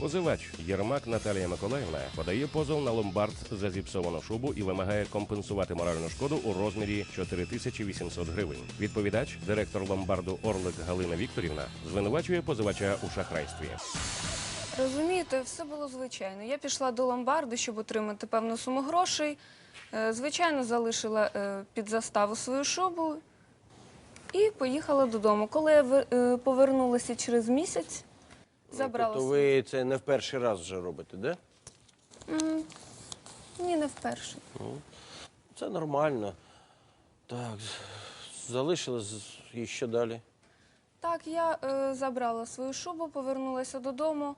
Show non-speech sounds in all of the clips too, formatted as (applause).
Позивач Єрмак Наталія Миколаївна подає позов на ломбард за зіпсовану шубу і вимагає компенсувати моральну шкоду у розмірі 4800 гривень. Відповідач, директор ломбарду Орлик Галина Вікторівна, звинувачує позивача у шахрайстві. Розумієте, все було звичайно. Я пішла до ломбарду, щоб отримати певну суму грошей. Е, Звичайно, залишила е, під заставу свою шубу і поїхала додому. Коли я е, повернулася через місяць, забрала Тобто ви це не в перший раз вже робите, де? М, Ні, не вперше. Це нормально. Так, з- залишили з- і що далі? Так, я е, забрала свою шубу, повернулася додому.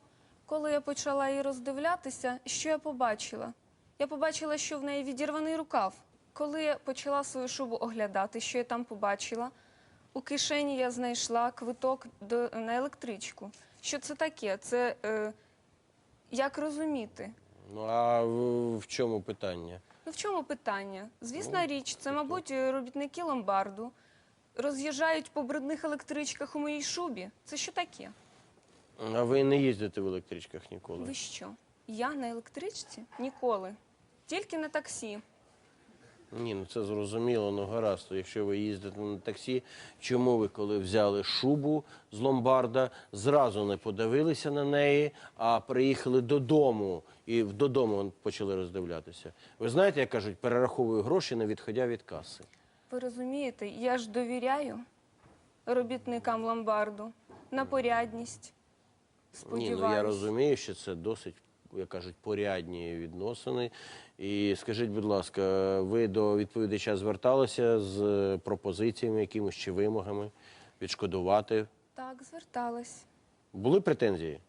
Коли я почала її роздивлятися, що я побачила? Я побачила, що в неї відірваний рукав. Коли я почала свою шубу оглядати, що я там побачила, у кишені я знайшла квиток до, на електричку. Що це таке? Це е, як розуміти? Ну а в, в чому питання? Ну в чому питання? Звісна річ, це, мабуть, е, робітники ломбарду роз'їжджають по брудних електричках у моїй шубі. Це що таке? А ви не їздите в електричках ніколи? Ви що? Я на електричці? Ніколи. Тільки на таксі. Ні, ну це зрозуміло, ну гаразд. Якщо ви їздите на таксі, чому ви, коли взяли шубу з ломбарда, зразу не подивилися на неї, а приїхали додому і додому почали роздивлятися? Ви знаєте, як кажуть, перераховую гроші, не відходя від каси. Ви розумієте, я ж довіряю робітникам ломбарду на порядність. Ні, ну я розумію, що це досить, як кажуть, порядні відносини. І скажіть, будь ласка, ви до відповідача зверталися з пропозиціями, якимось чи вимогами відшкодувати? Так, зверталась. Були претензії?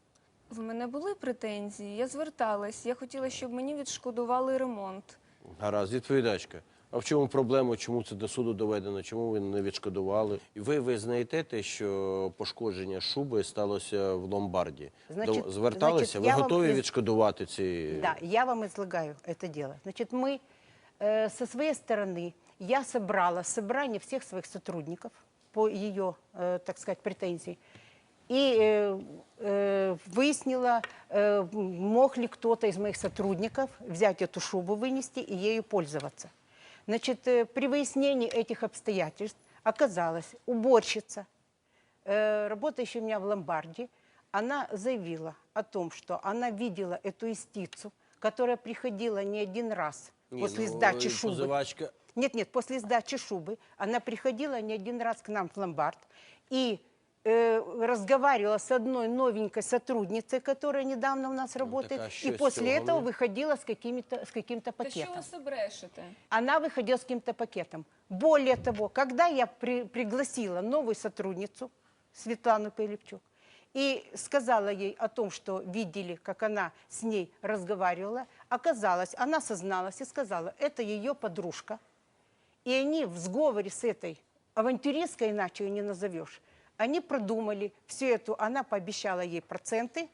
В мене були претензії, я зверталась. Я хотіла, щоб мені відшкодували ремонт. Гаразд, відповідачка. А в чому проблема? Чому це до суду доведено? Чому ви не відшкодували? І ви визнаєте те, що пошкодження шуби сталося в ломбарді? Значить- До- Зверталися? значить, ви я вам готові із- відшкодувати ці? Да, я вам излагаю это дело. Значит, мы э, со своей стороны, я собрала собрание всех своих сотрудников по ее, э, так сказать, претензии. И э, э, выяснила, э, мог ли кто-то из моих сотрудников взять эту шубу, вынести и ею пользоваться. Значит, э, при выяснении этих обстоятельств оказалось, уборщица, э, работающая у меня в ломбарде, она заявила о том, что она видела эту истицу, которая приходила не один раз Ні, после ну, сдачи шубы. Позивачка Нет, нет, после сдачи шубы она приходила не один раз к нам в ломбард и э, разговаривала с одной новенькой сотрудницей, которая недавно у нас работает, а что и после этого этого вы? выходила с, какими-то, с каким-то пакетом все брешете? она выходила с каким-то пакетом. Более того, когда я при- пригласила новую сотрудницу, Светлану Пилипчук, и сказала ей о том, что видели, как она с ней разговаривала, оказалось, она созналась и сказала, это ее подружка. И они в сговоре с этой авантюристкой, иначе ее не назовешь, они продумали всю эту, она пообещала ей проценты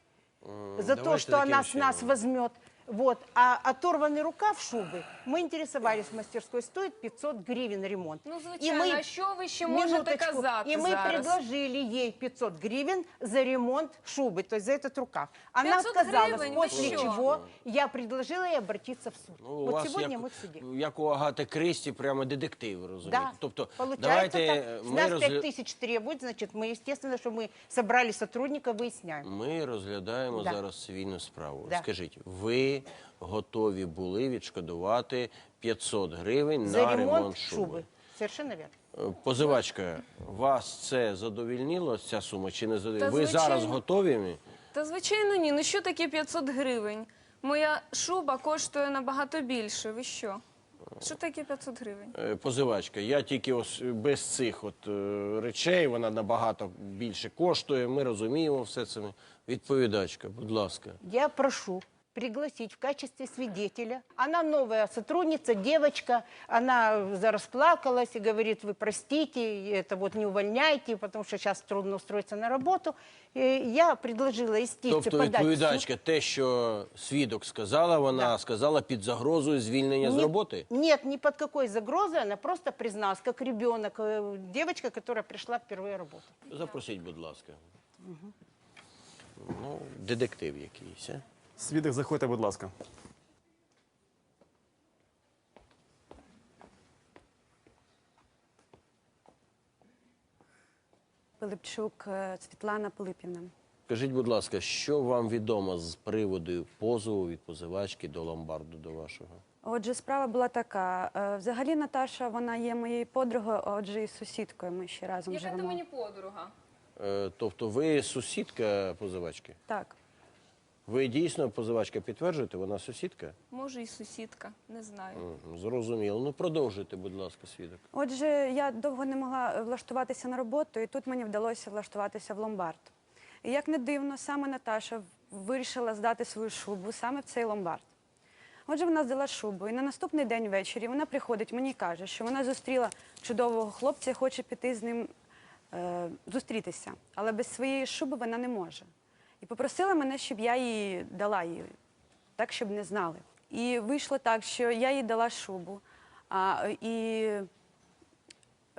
за то, что она с нас возьмет. Вот. А оторванный рукав шубы, мы интересовались в мастерской, стоит 500 гривен ремонт. Ну, И звичайно, мы- а що ви ще можете Минуточку. казати И мы зараз? предложили ей 500 гривен за ремонт шубы, то есть за этот рукав. Она 500 отказалась, гривен? Вы после что? чего я предложила ей обратиться в суд. Ну, у вот вас сегодня як, мы в суде. як у Агати Крісті, прямо детектив, розумієте? Да, Тобто, получается давайте так. С ми, нас розгля- 5 тысяч требуют, значит, мы, естественно, что мы собрали сотрудника, выясняем. ми розглядаємо Да. зараз цивільну справу. Да. Скажіть, ви готові були відшкодувати 500 гривень За на ремонт, ремонт шуби? шубы. Совершенно верно. Е, Позивачка, вас це задовільнило, ця сума, чи не задовільнило? Ви зараз готові? Та звичайно ні. Ну що таке 500 гривень? Моя шуба коштує набагато більше. Ви що? Що таке 500 гривень? Е, Позивачка, я тільки ось без цих от е, речей, вона набагато більше коштує, ми розуміємо все це. Відповідачка, будь ласка. Я прошу пригласить в качестве свидетеля. Она новая сотрудница, девочка, она расплакалась и говорит, вы простите, это вот не увольняйте, потому что сейчас трудно устроиться на работу. И я предложила истице Тобто подать в суд. відповідачка, те, що свідок сказала, вона Да. сказала під загрозою звільнення з Не- роботи? Нет, ни под какой загрозой, она просто призналась, как ребенок, э, девочка, которая пришла впервые работать. Запросіть, будь ласка. Ну, детектив якийсь. А? Свідок, заходьте, будь ласка. Пилипчук е, Світлана Пилипівна. Скажіть, будь ласка, що вам відомо з приводу позову від позивачки до ломбарду до вашого? Отже, справа була така. е, Взагалі Наташа, вона є моєю подругою, а отже, і сусідкою. Ми ще разом Яка ти живемо. мені подруга? Е, тобто ви сусідка позивачки? Так. Ви дійсно позивачка підтверджуєте, вона сусідка? Може, і сусідка, не знаю. Мгм, Зрозуміло. Ну продовжуйте, будь ласка, свідок. Отже, я довго не могла влаштуватися на роботу, і тут мені вдалося влаштуватися в ломбард. І як не дивно, саме Наташа вирішила здати свою шубу саме в цей ломбард. Отже, вона здала шубу, і на наступний день ввечері вона приходить мені і каже, що вона зустріла чудового хлопця і хоче піти з ним е, зустрітися. Але без своєї шуби вона не може. Попросила мене, щоб я їй дала її, так, щоб не знали. І вийшло так, що я їй дала шубу, а, і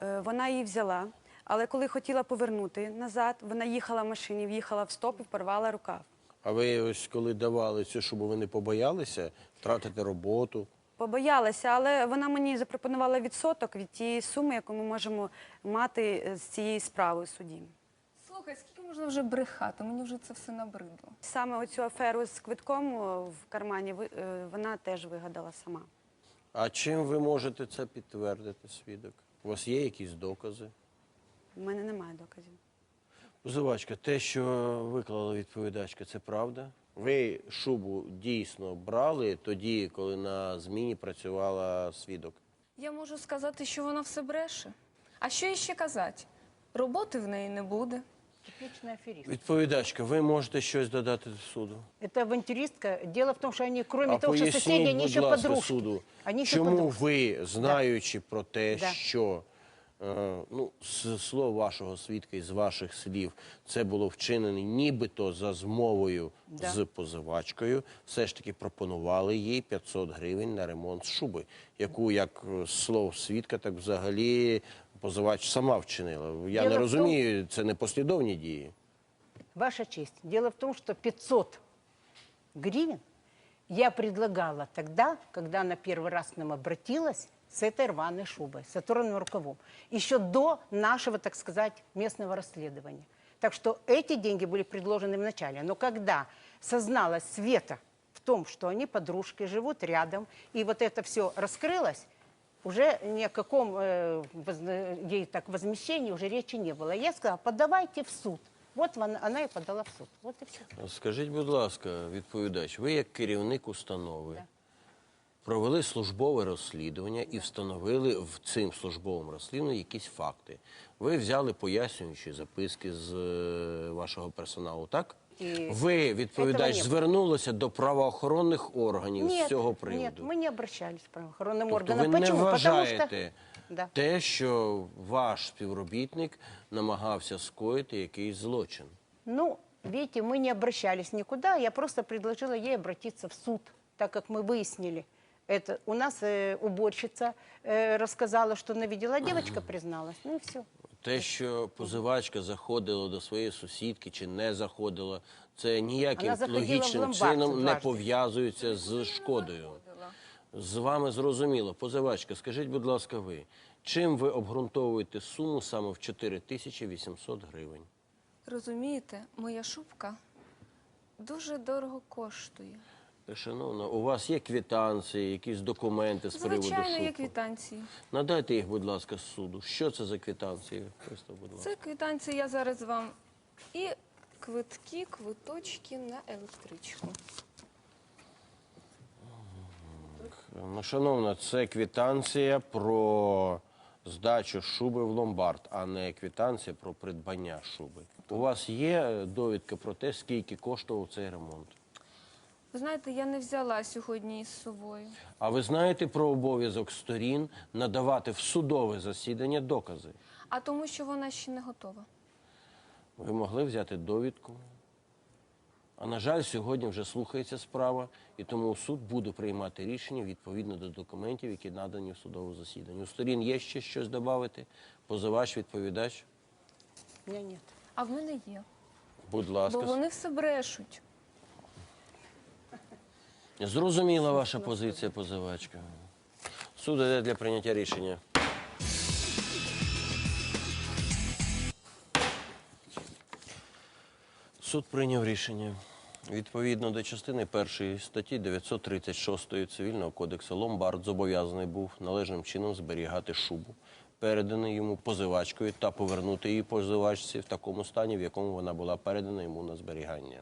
е, вона її взяла. Але коли хотіла повернути назад, вона їхала в машині, в'їхала в стоп і порвала рукав. А ви ось коли давали цю, щоб ви не побоялися втратити роботу? Побоялася, але вона мені запропонувала відсоток від тієї суми, яку ми можемо мати з цієї справи в суді. Слухай, скільки можна вже брехати? Мені вже це все набридло. Саме оцю аферу з квитком в кармані ви- е, вона теж вигадала сама. А чим ви можете це підтвердити, свідок? У вас є якісь докази? У мене немає доказів. Позивачка, те, що виклала відповідачка, це правда? Ви шубу дійсно брали тоді, коли на зміні працювала свідок? Я можу сказати, що вона все бреше. А що їй ще казати? Роботи в неї не буде. Типичный аферист. Відповідачка, ви можете щось додати до суду? Это авантюристка. Дело в том, что они, кроме того, что поясніть, соседи, они будь еще ласка, подружки. суду, Они еще чому подружки. ви, знаючи про те, Да. що е, ну, з слов вашого свідка і з ваших слів, це було вчинено нібито за змовою Да. з позивачкою, все ж таки пропонували їй 500 гривень на ремонт шуби, яку, як е, з слов свідка, так взагалі позивач сама вчинила. Я Діло не в розумію, це не послідовні дії. Ваша честь, дело в том, что 500 гривен я предлагала тогда, когда она первый раз к нам обратилась с этой рваной шубой, с оторванным рукавом, еще до нашего, так сказать, местного расследования. Так что эти деньги были предложены в начале. Но когда созналась Света в том, что они подружки, живут рядом, и вот это все раскрылось, уже ни о каком э, ей так возмещении уже речи не было. Я сказала, подавайте в суд. Вот вон- она и подала в суд. Вот и все. Скажіть, будь ласка, відповідач, ви як керівник установи провели службове розслідування і встановили в цим службовому розслідуванні якісь факти. Ви взяли пояснюючі записки з е, вашого персоналу, так? І Ви, відповідач, этого не було. звернулися до правоохоронних органів з цього нет, приводу. мы не обращались к правоохранным Тобто органам. ви не Почему? вважаєте Да. те, що ваш співробітник намагався скоїти якийсь злочин? Ну, видите, мы не обращались никуда. Я просто предложила ей обратиться в суд, так как мы выяснили. Это у нас э, уборщица э, рассказала, что она видела, а девочка призналась. (clears throat) Ну и все. Те, що позивачка заходила до своєї сусідки чи не заходила, це ніяким логічним чином не пов'язується з шкодою. З вами зрозуміло. Позивачка, скажіть, будь ласка, ви, чим ви обґрунтовуєте суму саме в 4800 гривень? Розумієте, моя шубка дуже дорого коштує. Шановна, у вас є квитанції, якісь документи з приводу Звичайно, є шубу? квитанції. Надайте їх, будь ласка, з суду. Що це за квитанції? Просто, будь ласка. Це квитанції я зараз вам і квитки, квиточки на електричку. Ну, шановна, це квитанція про здачу шуби в ломбард, а не квитанція про придбання шуби. У вас є довідка про те, скільки коштував цей ремонт? Ви знаєте, я не взяла сьогодні із собою. А ви знаєте про обов'язок сторін надавати в судове засідання докази? А тому, що вона ще не готова. Ви могли взяти довідку. А на жаль, сьогодні вже слухається справа, і тому суд буде приймати рішення відповідно до документів, які надані в судовому засіданні. У сторін є ще щось додати? Позивач, відповідач? У меня нет. А в мене є. Будь ласка. Бо вони все брешуть. Зрозуміла ваша позиція, позивачка. Суд іде для прийняття рішення. Суд прийняв рішення. Відповідно до частини першої статті 936 Цивільного кодексу Ломбард зобов'язаний був належним чином зберігати шубу, передану йому позивачкою та повернути її позивачці в такому стані, в якому вона була передана йому на зберігання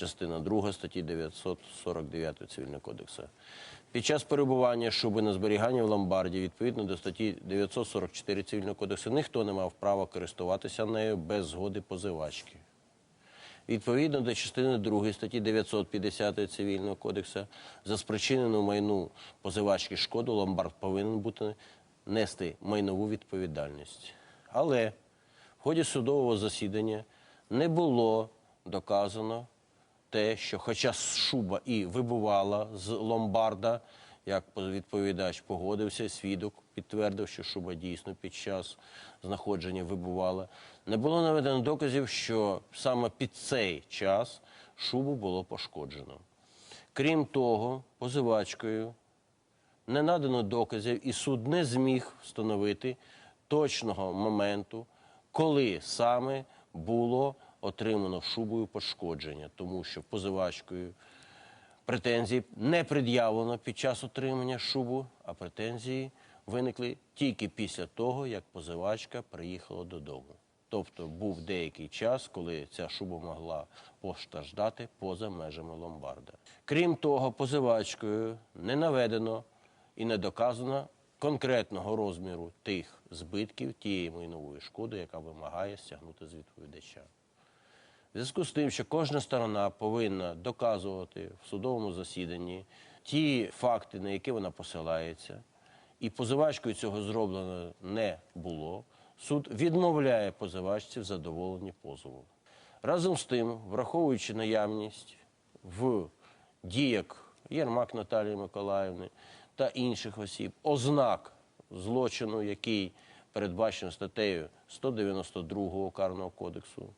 частина 2 статті 949 Цивільного кодексу. Під час перебування шуби на зберіганні в ломбарді, відповідно до статті 944 Цивільного кодексу, ніхто не мав права користуватися нею без згоди позивачки. Відповідно до частини 2 статті 950 Цивільного кодексу, за спричинену майну позивачки шкоду ломбард повинен бути нести майнову відповідальність. Але в ході судового засідання не було доказано те, що хоча шуба і вибувала з ломбарда, як відповідач погодився, свідок підтвердив, що шуба дійсно під час знаходження вибувала. Не було наведено доказів, що саме під цей час шубу було пошкоджено. Крім того, позивачкою не надано доказів, і суд не зміг встановити точного моменту, коли саме було отримано шубою пошкодження, тому що позивачкою претензій не пред'явлено під час отримання шубу, а претензії виникли тільки після того, як позивачка приїхала додому. Тобто був деякий час, коли ця шуба могла постраждати поза межами ломбарда. Крім того, позивачкою не наведено і не доказано конкретного розміру тих збитків тієї майнової шкоди, яка вимагає стягнути з відповідача. В зв'язку з тим, що кожна сторона повинна доказувати в судовому засіданні ті факти, на які вона посилається, і позивачкою цього зроблено не було, суд відмовляє позивачці в задоволенні позову. Разом з тим, враховуючи наявність в діях Єрмак Наталії Миколаївни та інших осіб, ознак злочину, який передбачено статтею 192 Карного кодексу,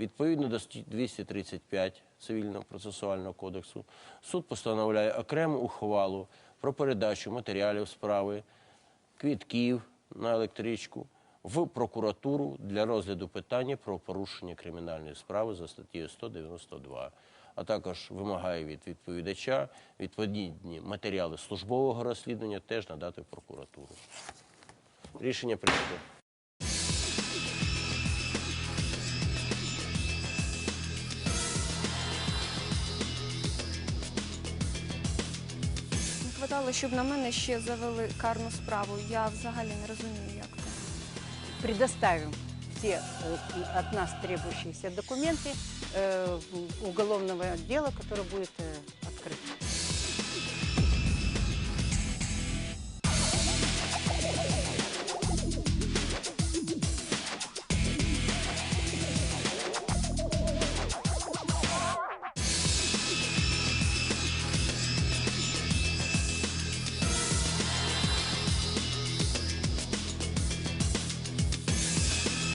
Відповідно до статті 235 Цивільного процесуального кодексу, суд постановляє окрему ухвалу про передачу матеріалів справи, квітків на електричку в прокуратуру для розгляду питання про порушення кримінальної справи за статтею 192, а також вимагає від відповідача відповідні матеріали службового розслідування теж надати в прокуратуру. Рішення прийнято. Не хватало, щоб на мене ще завели карну справу. Я взагалі не розумію, як це. Предоставим все э, от нас требующиеся документы э, уголовного дела, которое будет э,